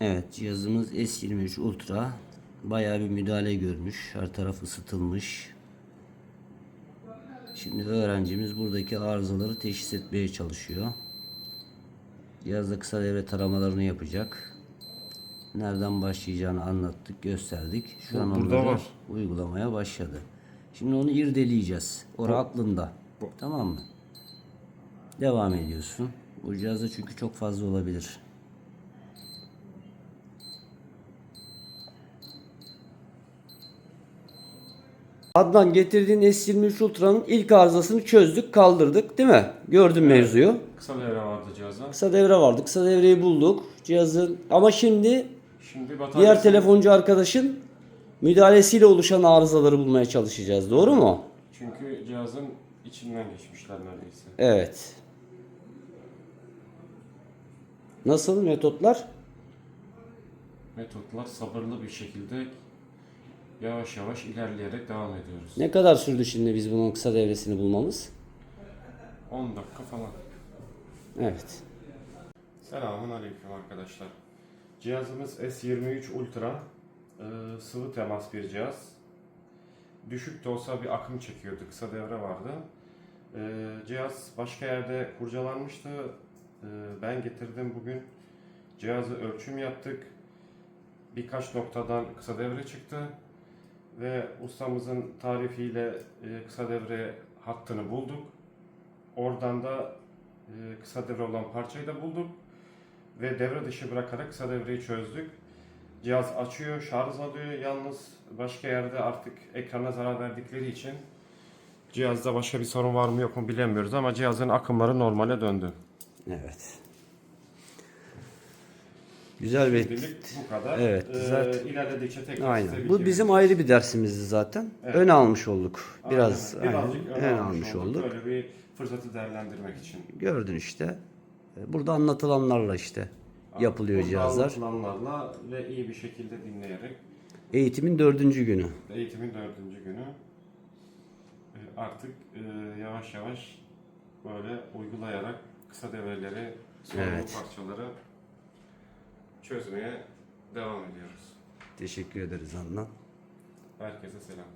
Evet cihazımız S23 Ultra. Bayağı bir müdahale görmüş. Her taraf ısıtılmış. Şimdi öğrencimiz buradaki arızaları teşhis etmeye çalışıyor. Cihazda kısa devre taramalarını yapacak. Nereden başlayacağını anlattık, gösterdik. Şu an onları var. uygulamaya başladı. Şimdi onu irdeleyeceğiz. Ora aklında. Tamam mı? Devam ediyorsun. Bu cihazda çünkü çok fazla olabilir. Adnan getirdiğin S23 Ultra'nın ilk arızasını çözdük, kaldırdık değil mi? Gördün mevzuyu. Kısa devre vardı cihazda. Kısa devre vardı. Kısa devreyi bulduk. Cihazın ama şimdi Şimdi diğer telefoncu arkadaşın müdahalesiyle oluşan arızaları bulmaya çalışacağız. Doğru mu? Çünkü cihazın içinden geçmişler neredeyse. Evet. Nasıl metotlar? Metotlar sabırlı bir şekilde yavaş yavaş ilerleyerek devam ediyoruz. Ne kadar sürdü şimdi biz bunun kısa devresini bulmamız? 10 dakika falan. Evet. Selamun Aleyküm arkadaşlar. Cihazımız S23 Ultra. Ee, sıvı temas bir cihaz. Düşük de olsa bir akım çekiyordu. Kısa devre vardı. Ee, cihaz başka yerde kurcalanmıştı. Ee, ben getirdim bugün. Cihazı ölçüm yaptık. Birkaç noktadan kısa devre çıktı. Ve ustamızın tarifiyle e, kısa devre hattını bulduk. Oradan da e, kısa devre olan parçayı da bulduk ve devre dışı bırakarak kısa devreyi çözdük. Cihaz açıyor, şarj alıyor. Yalnız başka yerde artık ekrana zarar verdikleri için cihazda başka bir sorun var mı yok mu bilemiyoruz ama cihazın akımları normale döndü. Evet. Güzel bir bu kadar. Evet, Ee, zaten- ilerledikçe tekrar size Aynen. bilgi Bu bizim vereceğiz. ayrı bir dersimizdi zaten. Evet. Ön almış olduk. Biraz Aynen. aynen, Birazcık ön almış olduk. Böyle bir fırsatı değerlendirmek için. Gördün işte. Burada anlatılanlarla işte yapılıyor Burada cihazlar. anlatılanlarla ve iyi bir şekilde dinleyerek Eğitimin dördüncü günü. Eğitimin dördüncü günü. E, Artık e, yavaş yavaş böyle uygulayarak kısa devreleri, sorunlu Evet. parçaları çözmeye devam ediyoruz. Teşekkür ederiz Adnan. Herkese selam.